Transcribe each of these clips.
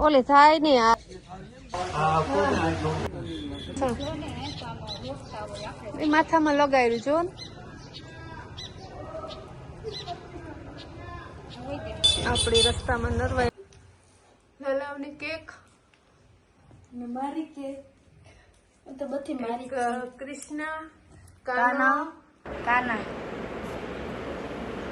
ઓલી થાય ને આ એ માથામાં લગાવ્યું જો આપણી રસ્તામાં નરવાઈ લલાવની કેક. ને મારી કેક. તો બધી મારી કૃષ્ણ કાના. કાના.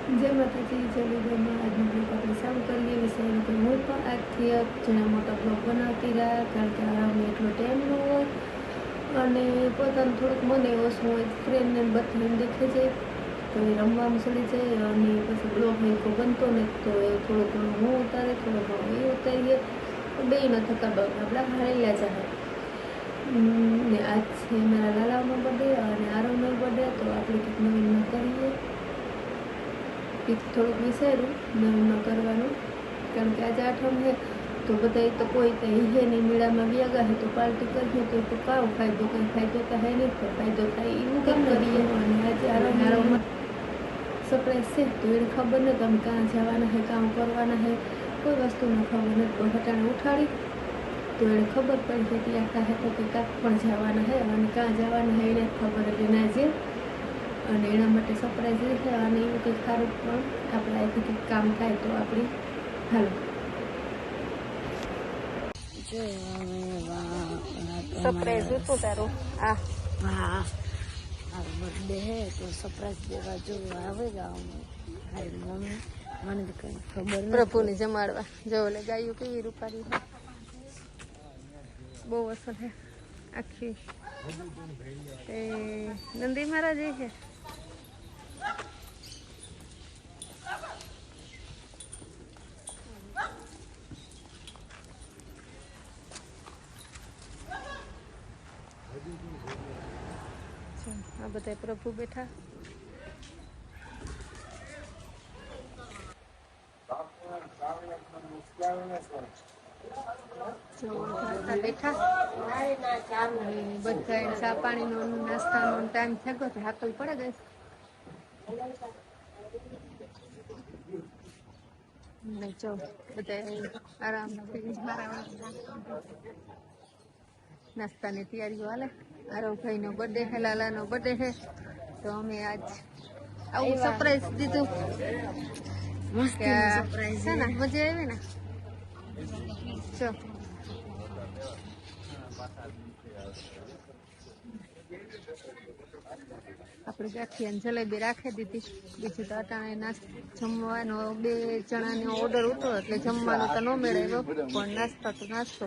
જય માતાજી જય વિદ્યામાં આજનો બ્લોગ આપણે ચાલુ કરીએ વિશે હું પણ આજથી જણા મોટા બ્લોગ બનાવતી રહ્યા કારણ કે આરામને એટલો ટાઈમ ન હોય. અને પોતાનું થોડુંક મને ઓછું હોય ફ્રેન્ડને બધાને દેખે છે તો એ રમવામાં ચડી જાય અને પછી બ્લોગ એક બનતો ને તો એ થોડુંક ઘણું હું ઉતારે, થોડો ઘણું એ ઉતારીએ. ન થતા ડોગ આપણા હારેલા જાય. ને આજ છે મારા લાલાનો બર્થડે અને આરવનો બર્થડે તો આપણે કંઈક નવીનમાં કરીએ. કંઈક થોડુંક વિચાર્યું ન કરવાનું. કારણ કે આજે આઠમ છે તો બધા તો કોઈ તો હે નહીં મેળામાં વ્યાગા હે તો પાર્ટી કરીએ તો તો કાવો ફાયદો કંઈ ફાયદો તો હે નહીં તો ફાયદો થાય એવું કેમ કરીએ? અને આજે આરામ સરપ્રાઈઝ છે તો એને ખબર નથી તમે કાં જવાના હે કામ કરવાના હે. કોઈ વસ્તુને ખબર નથી તો હટાણે ઉઠાડી તો એને ખબર પડી કે આખા હે તો કે કાંક પણ જવાના હે અને કાં જવાના હે એને ખબર એટલે ના જે અને એના માટે સરપ્રાઈઝ છે અને એવું કંઈક સારું પણ આપણે અહીંથી કંઈક કામ થાય તો આપણી હાલો. સરપ્રાઈઝ હતું તારું. આ. હા. મારો બર્થડે હે તો સરપ્રાઈઝ દેવા જો આવે જ મારી મમ્મી. મને તો કઈ ખબર પ્રભુને જમાડવા. જો ગાયું કેવી રૂપારી બહુ અસર છે આખી. એ નંદી મહારાજ એ છે જો, આ બધા પ્રભુ બેઠા. બેઠા. બધા ચા પાણીનો નાસ્તાનો ટાઈમ થઈ ગયો તો હાકલ પડે ગઈ. ને જો બધા આરામ નાસ્તાની તૈયારીઓ હાલે. આરવ ભાઈનો બર્થડે છે લાલાનો બર્થડે છે. તો અમે આજ આવું સરપ્રાઈઝ દીધું. કે છે ને મજા આવી ને? ચો આપણે અને જલેબી રાખી દીધી. બીજું તો અટાણે નાસ્તો જમવાનો બે જણાનો ઓર્ડર ઉઠો એટલે જમવાનું તો ન મેળવ્યો પણ નાસ્તો તો નાસ્તો.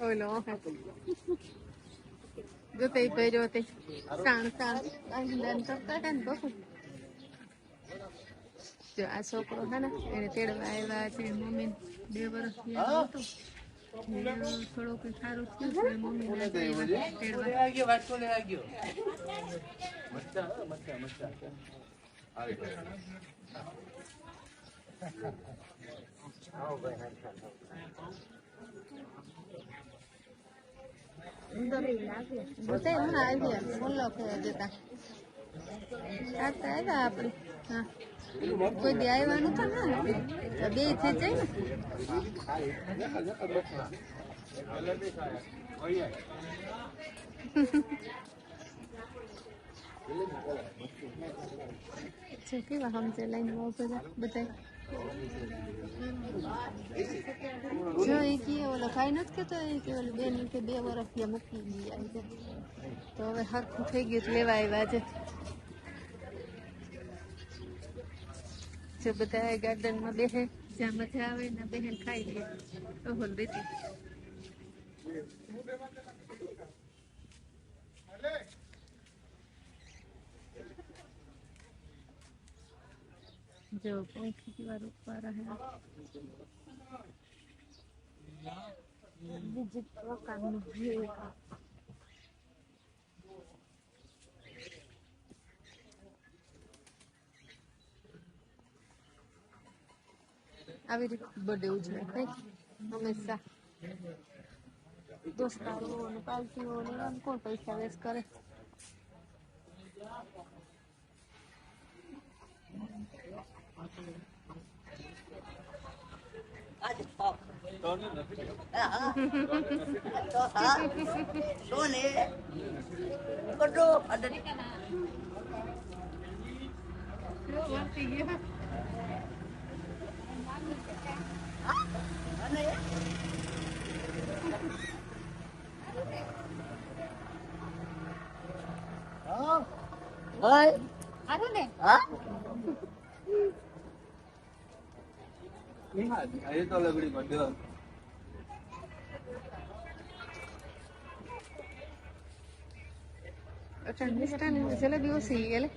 ઓલો જો તે પહેર્યો તે સાણ સાણ દાન કરતા હતા ને બહુ જો આ છોકરો છે ને એને તેડવા આવ્યા છે મમ્મી બે વર્ષ હતો ને થોડું કઈ સારું થયું બોલો કે જતા આ તો આવ્યા આપણે હા કોઈ દી આવ્યા નતા ને? તો બે થઈ જાય ને? છે કેવા સમજે લાઈનમાં બધા બધા જો એ કે ઓલો ખાઈ નથી કેતો, એ કે ઓલી બેન કે બે વર્ષ ત્યાં મૂકી ગયા છે તો હવે હરખું થઈ ગયું તો લેવા આવ્યા છે. જે બધા ગાર્ડનમાં બેસે જ્યાં મજા આવે ને બહેન ખાઈ લે ઓહોલ બેટી जो पंखी की बार पा रहा है આવી રીતે બર્થડે ઉજવે હંમેશા. દોસ્તારો અને પાર્ટીઓ ને આમ કોણ પૈસા વેસ્ટ કરે? એ તો લગડી પડ્યો જલેબી ઓછી એટલે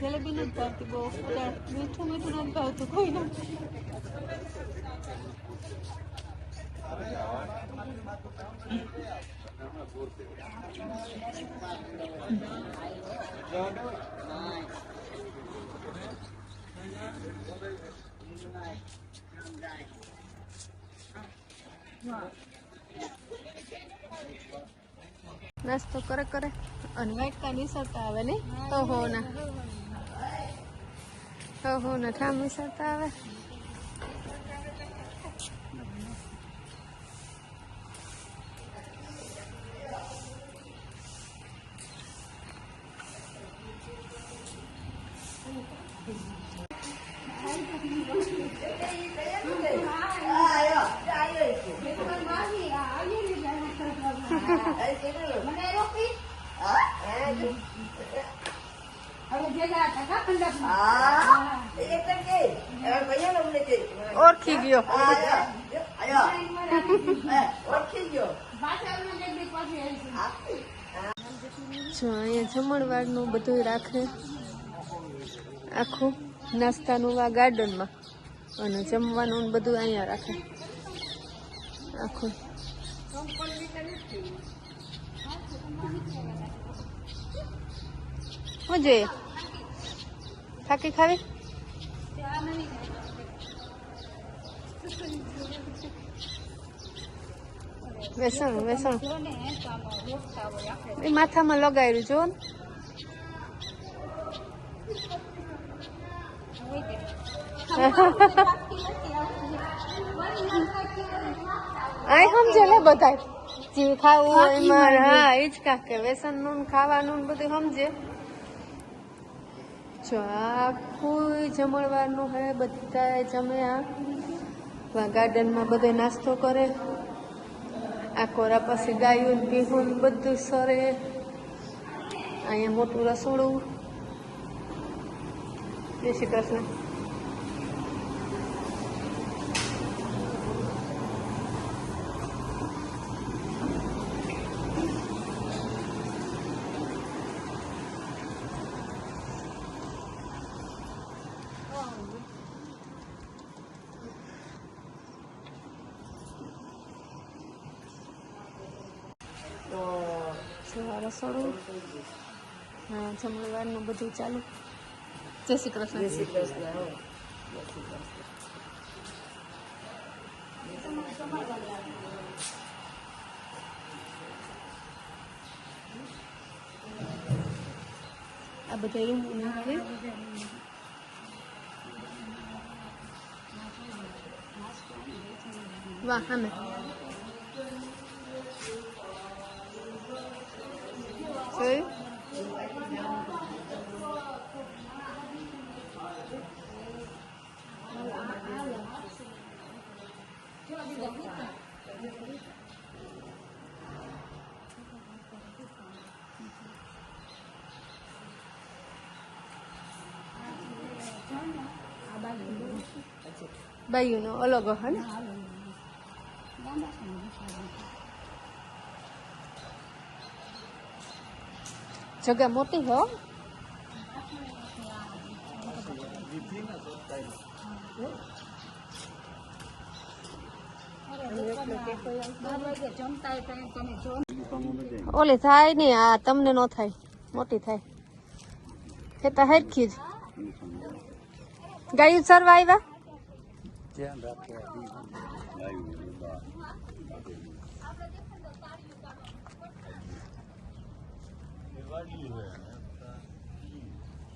જલેબી નથી ભાવતી બહુ મીઠું મીઠું નથી ભાવતું કોઈ નથી નાસ્તો કરે કરે અને વાટકા નિસરતા આવે ને તો હો ના તો હો ના ઠામ નિસરતા આવે Kalau dia nak cakap, pendapat. Ah, dia pergi. Kalau banyak ઓળખી ગયો. જો, અહીંયા જમણવારનું બધું રાખે. આખું નાસ્તાનું આ ગાર્ડનમાં. અને જમવાનું બધું અહીંયા રાખે. આખું. શું જોઈએ? થાકી ખાવી? વેસણ વેસણ એ માથામાં લગાવ્યું જો આય સમજે લે બધા જે ખાવું હોય મારે હા એ જ કાંક કે વ્યસનનું ખાવાનું ને બધું સમજે. જો આખું જમણવારનું હે બધા જમ્યા. ગાર્ડનમાં બધો નાસ્તો કરે, આ કોરા પછી ગાયું ને ને બધું સરે. અહીંયા મોટું રસોડું. જય શ્રી કૃષ્ણ. રસોડું હા જમણવારનું બધું ચાલુ. જય શ્રી કૃષ્ણ. આ બધા રૂમ હવે વાહ અમે જોયું બાયુનો અલગ હે ને જગ્યા મોટી હો ઓલી થાય ને આ તમને નો થાય મોટી થાય ખેતા હેરખી જ ગાયું ચરવા આવ્યા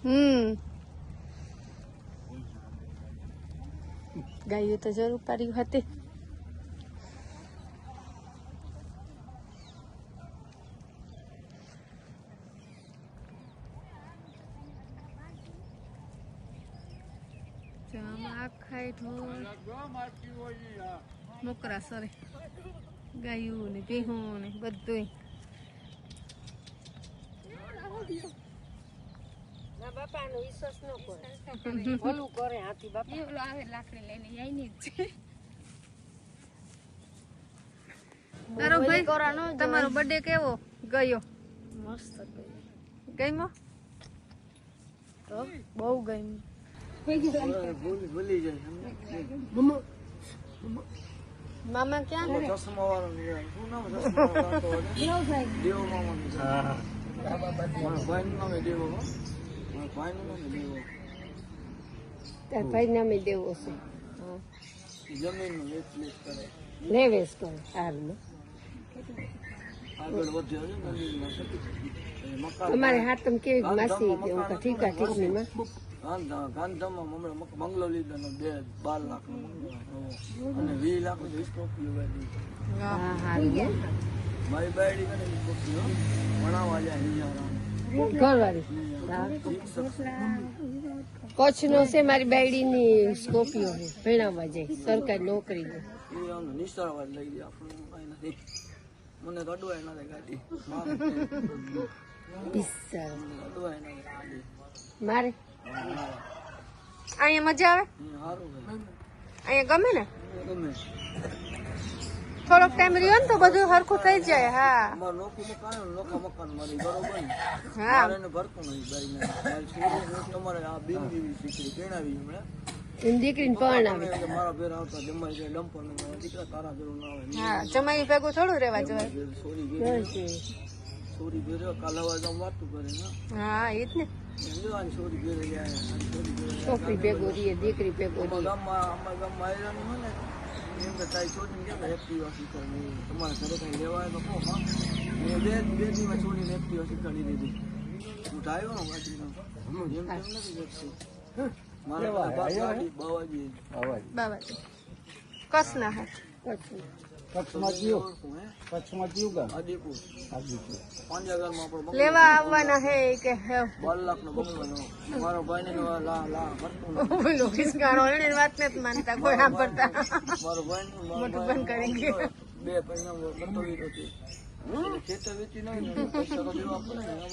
હમ. ગાયો તો જરૂર પાડી હતી. મોકરા સરે ગાયું ને ભેહું ને બધું ઓલું કરે. હાથી બાપા. તારો ભાઈ તમારો બર્થડે કેવો? ગયો? મસ્ત ગયો. તો બહુ ગમ્યું. ભૂલી જાય. મામા ક્યાં ને ચશ્મા વાળો શું નામ ચશ્મા વાળો દેવ મામા ભાઈ દેવો હો. મારા ભાઈ નામે દેવો તાર ભાઈ નામે દેવો છે. કરે મકાન અમારે હાથમ કેવી માસી કે હું ઠીક આ ઠીકની માં. ગાંધા ગાંધામાં હમણાં બંગલો લીધો ને બે બાર લાખ નો અને વીસ લાખ. મારી બાયડી ભણાવવા જાય ઘરવાળી. હા કચ્છ નો છે મારી બાયડી ની સ્કોપિયો છે ભણાવવા જાય સરકારી નોકરી છે એ આમ નિશાળવા લઈ દે આપણને કાંઈ નથી. મને કડવાય ના દે ગાડી. મારે બિચારો મને કડવાય ના દે ગાડી. મારે? અહીંયા મજા આવે? સારું છે. અહીંયા ગમે ને? ગમે. થોડોક ટાઈમ રહ્યો ને તો બધું હરખું થઈ જાય હા અમારું નોખું મકાન ને નોખા મકાન મારી બરોબર ને હા મારે એને ભરતું નહીં બાઈને મારી છોકરી હું તમારે આ બિન જેવી દીકરી કેણાવી હમણાં એની દીકરીને પણ આવે અમે મારા ભેર આવતા જમાઈ જાય ડમ્પર ને મારા દીકરા તારા ભેરું ના આવે હા જમાઈ ભેગું થોડું રહેવા જોઈએ ભેર સોરી ભેર બસ એ. સોરી ભેર કાલ હવા જામ વાતું કરે ને હા એ જ ને એમ જો આની સોરી ભેર જાય આની સોરી ભેર જાય. છોકરી ભેગો રહીએ દીકરી ભેગો અમારા રહીએ ગામમાં અમારા ગામમાં આયરાની હોય ને એમ કે તારી છોડીને કેમ એક્ટિવા તમારા ઘરે કઈ લેવાય તો કહો હા. મેં બે બે દિવસ છોડીને એક્ટિવા શીખવાડી દીધી. હું તો ને ગાડીનો એમ તેમ નથી મારા ગાડી બાવાજી. બાબા કસ ના આદિપુર. આપણો. લેવા આવવાના હે કે બંગલો મારો ભાઈને તો લા લા બોલો કિસકાણો એને વાત નથી માનતા કોઈ સાંભળતા મારો ભાઈનું મોટું ભાઈ બંધ કરી ગયું. બે પૈસા બતોવી હતી. ખેતર વેચી નહીં પૈસા તો દેવા પડે ને એના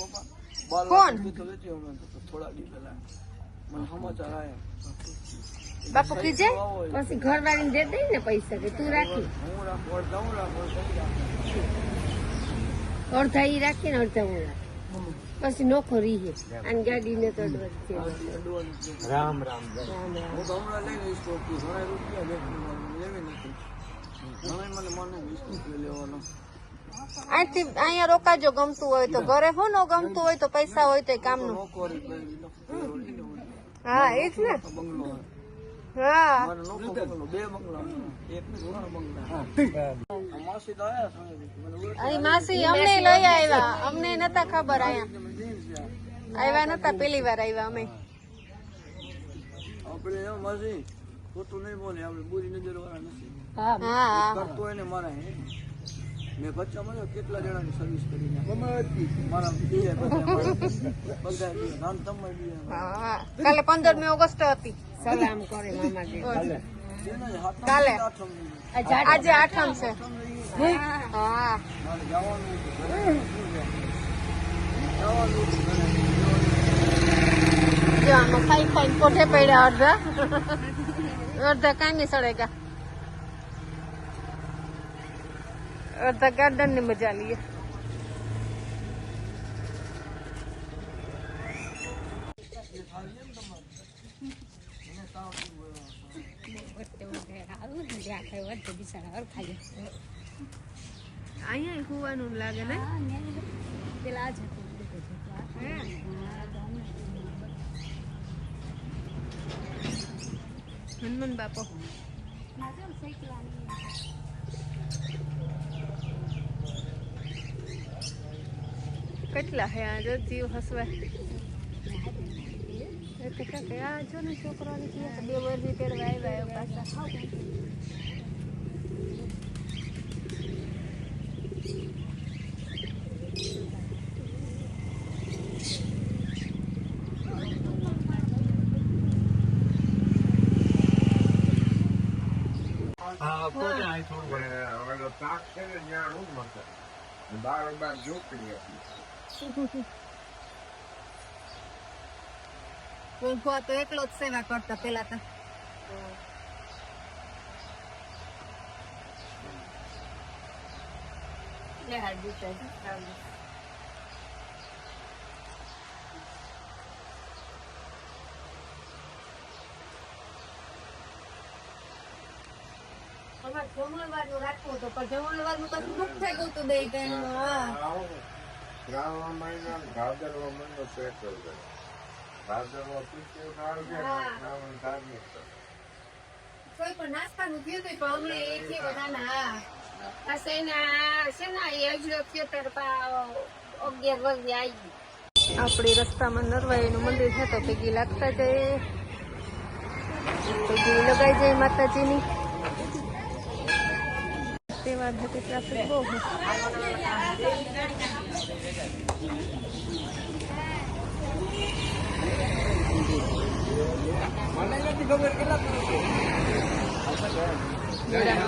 બાર લાખ ખેતર વેચ્યું અમે થોડા દી પહેલા. મને સમાચાર આયા. બાપુ કીજે? પછી ઘરવાળીને દે દઈ ને પૈસા કે તું રાખી. અડધા ઈ રાખે. ને અડધા હું રાખું. પછી નોખો રીહે. અને તો જ છે. અડવાનું રામ રામ. તો તો લેવાનો. અહીંથી અહીંયા રોકાજો ગમતું હોય તો. ઘરે હો ન ગમતું હોય તો પૈસા હોય તો કામનું. હા એ જ ને બંગલો હા. મારે નોખો બંગલો બે બંગલા એક ને ઘણા બંગલા આ માસી તો આયા સાંજે. મને ઓળખી અહીં માસી અમને લઈ આવ્યા. અમને નતા ખબર અહીંયા. તમે જીન્સ છે. આવ્યા નતા પેલી વાર આવ્યા અમે. આપણે એમ માસી ખોટું નહીં બોલે આપણે બુરી નજર વાળા નથી. હા. હા. હા કરતો એને મારા હે. મેં બચ્ચામાં જો કેટલા જણાની સર્વિસ કરી મારા બીજા બધા બધા નામ તમે બીજા હા. કાલે પંદરમી ઓગસ્ટ હતી. સલામ કરે મામા દે કાલે આઠમ આજે આઠમ છે હા મારે જવાનું હતું. જવાનું હતું ઘરે. જો આમાં ખાઈ ખાઈને કોઠે પડ્યા અડધા અડધા કાંઈ સળેગા અડધા ગાર્ડનની મજા લઈએ બિચારા હરખાય અહીંયા હોવાનું લાગે ને? પેલા આ જ હતું. બધું જ હતું. આ હે? હા, હનુમાન બાપો કેટલા હે આ જો જીવ હસવા આ જો ને છોકરાને બે વર્ષથી તેડવા આવ્યા પાછા હા પોતે અહીં થોડું અને હવે તો તાક છે ને ત્યાં હું મળશે બાર બાર ઝોપડી હતી કોઈ તો એકલો જ સેવા કરતા પેલા તો લે હાડું છે જમણવારનું રાખવું હતું પણ જમણવારનું પાછું દુઃખ થઈ ગયું હતું બે ટાઈમનું હા. શ્રાવણ મહિનો ને મહિનો પેટ કરે ભાદરવો પિત્તેર કાળ છે ને હા. શ્રાવણ ધાર્મિક કોઈ પણ નાસ્તાનું થયું હતું પણ અમને એ થી બધાના હા. આ શેના એ અજરો થયો પા અગિયાર વાગે આવી આપણી રસ્તામાં નરવાઈનું મંદિર છે તો ભેગી લાગતા જઈએ. ભેગી લગાઈ જાય માતાજીની. તહેવાર હતી ટ્રાફિક બહુ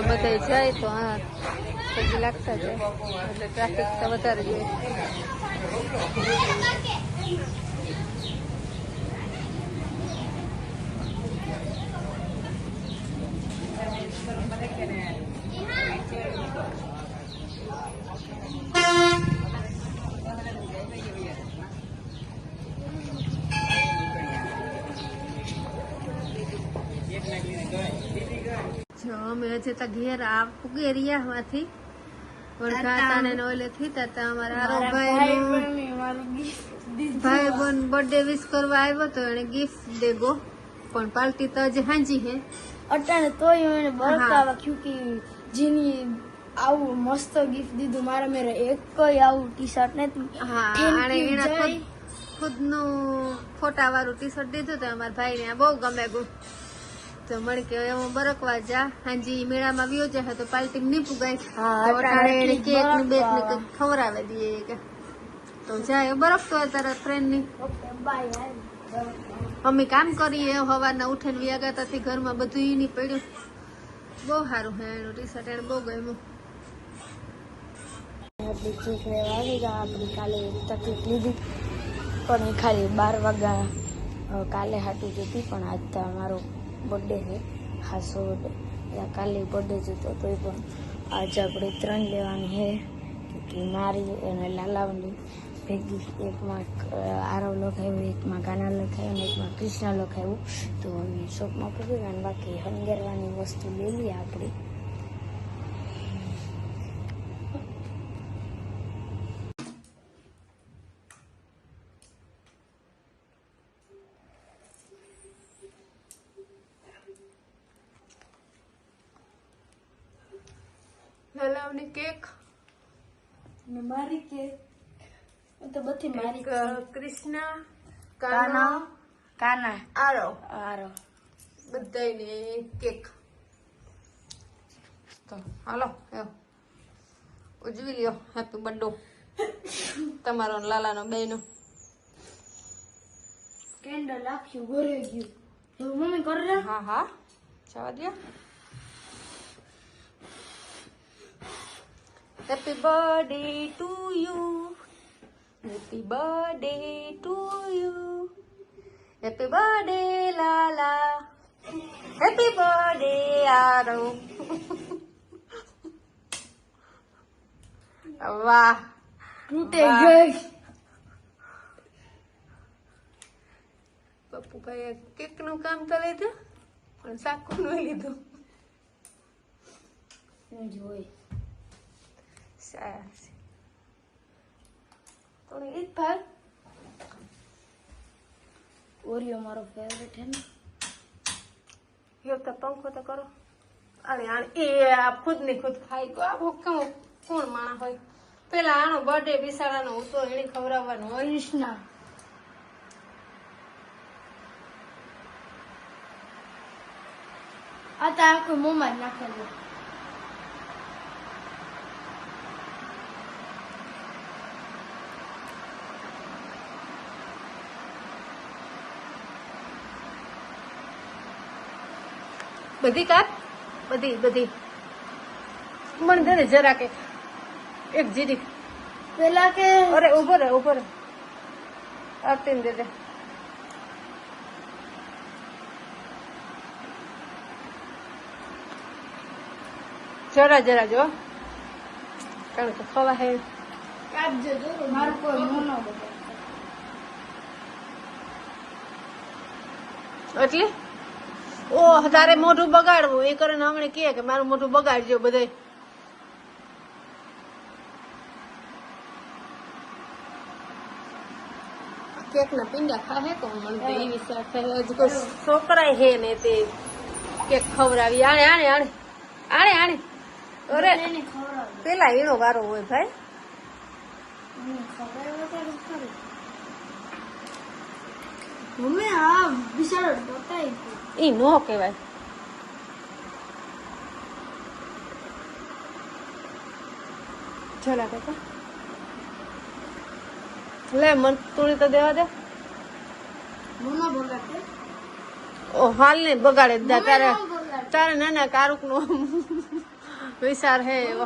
બધાય જાય તો હા ભેગી લાગતા જાય. એટલે ટ્રાફિક તો વધારે જોઈએ હજી ઘેર આ ફુગે રિયામાંથી ને ઓલે થી તા અમારા ભાઈ ભાઈ બોન બર્થડે વિશ કરવા આવ્યો તો એને ગિફ્ટ દેગો. પણ પાલટી તો હજી હાંજી હે. અટાણે તોય એને બરકાવા ક્યુંકી જેની આવું મસ્ત ગિફ્ટ દીધું મારા મેરે એક આવું ટી શર્ટ ને હા એને ખુદ ખુદનું ફોટા વાળું ટી શર્ટ દીધું તો અમારા ભાઈને ને બહુ ગમે ગયું તો મળી કે એમાં બરકવા જા. હાજી મેળામાં વ્યો જાય તો પાલટી નહીં પુગાય. એને કેક ને બેક ને બરકવા. દઈએ કે તો જાય બરફ હોય તારા ફ્રેન્ડની અમે કામ કરીએ સવારના ઉઠીને વ્યાગા ત્યાંથી ઘરમાં બધું ઈ નહીં પડ્યું. બહુ સારું હે એનું ટી શર્ટ એને બહુ ગમ્યું. આપણી ચીક લેવા ગયા આપણી કાલે તકલીફ લીધી. પણ એ ખાલી બાર વાગ્યા કાલે હાટું જતી પણ આજ તો અમારો બર્થડે છે. ખાસો birthday. કાલે બર્થડે જતો તોય પણ આજે આપણે ત્રણ લેવાની છે. કે મારી અને લાલાવની ભેગી એકમાં આરવ લખાયું, એકમાં ગાના લખાયું અને એકમાં કૃષ્ણ લખાયું. તો શોપમાં પૂરી અને બાકી હંગેરવાની વસ્તુ લઈએ આપણે. લલાવની કેક. ને મારી કેક. તો બધી મારી કૃષ્ણ કાના કાના આરો. આરો. બધાયને કેક. તો હાલો ઉજવી લ્યો હેપી બર્થડે. તમારો ને લાલાનો બેનો કેન્ડલ આખી ભરે ગયું. મમ્મી કરે હા હા. જવા દો happy birthday to you happy birthday to you happy birthday Lala happy birthday આરો વાહ તૂટે. ગઈ પપ્પુભાઈએ કેકનું કામ તો લીધું પણ શાકું નું લીધું જોઈ. સારું તો ઈ જ ભાઈ ઓરિયો મારો ફેવરેટ છે ને યો તો પંખો તો કરો અરે આણે એ આ ખુદ ને ખુદ ખાઈ ગયો આ કેવું કોણ માણા હોય પેલા આનો બર્થડે બિસાડાનો હતો એને ખવડાવવાનો હોય આ તો આખું મોંમાં જ નાખેલું બધી કાપ બધી બધી. મને ને જરા કે એક જીરી પેલા કે અરે ઊભો રે ઊભો રે આપતી દે દે. જરા જરા જો. કારણ કે ખવા હે. કાપજો જો મારું કોઈ મોં ન બગડે. એટલે? ઓહ તારે મોઢું બગાડવું. એ કરીને હમણે કહે કે મારું મોઢું બગાડજો બધે. કેક ના ખાહે કોણ મને એ વિચાર થાય. હજુ કોઈ છોકરા હે ને તે કેક ખવડાવી. આણે આણે આણે. આણે આણે. અરે પેલા એનો વારો હોય ભાઈ. મમ્મી આ વિશાળ બતાવી ઈ નો કહેવાય. ચલા કાકા. લે મન તોડી તો દેવા દે. ઓ હાલ ને બગાડે દા તારે તારે નાના કારુક નો વિચાર હે એવો.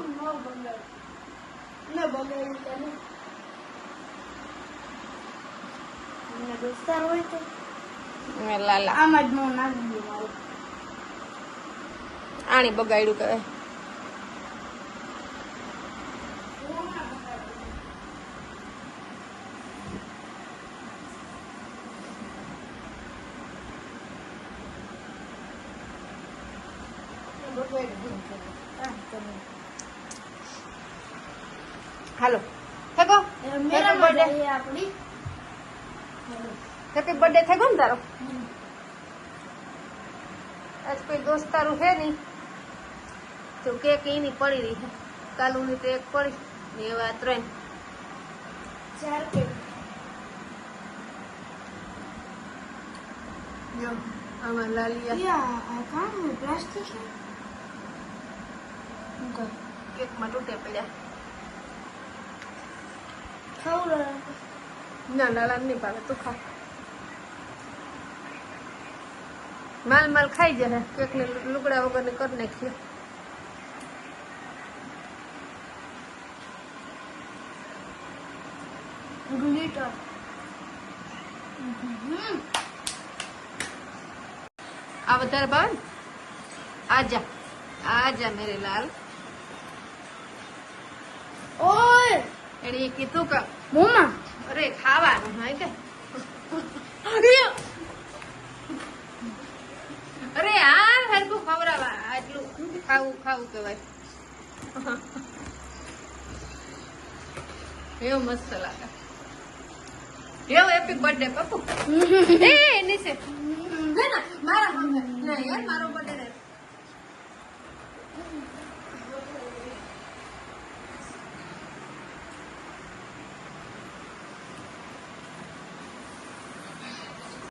બગાડે તને મને દોસ્તાર હોય તો. લાલા. આમાં જ મોં નાખી આણી બગાડ્યું કહેવાય હાલો થેગો મેરામાં birthday. જઈએ આપણી બર્થડે થેગો ને તારો? આજ કોઈ દોસ્તારું હે નહીં. તો કેક એની પડી રહી છે. કાલુની તો એક પડી ને એવા ત્રણ. ચાર કેક જો આમાં લાલિયા કામ પ્લાસ્ટિક કેકમાં તૂટે પડ્યા. ખવડાવ. ના લાલા નહીં ભાવે. તું ખા. માલ માલ ખાઈ જશે કેક ને લુગડા વગર ને કરી નાખીએ ગ્લિટર આ વધારે ભાવે આજા આજા મેરે લાલ. ઓય! એને કીધું કે મોમાં? અરે ખાવાનું હોય કે. અરે આ હરખું ખવડાવા આટલું ખાવું ખાવું કહેવાય. એવો મસ્ત લાગે. એવો હેપી બર્થડે પપ્પુ. એ નીચે ના મારા યાર મારો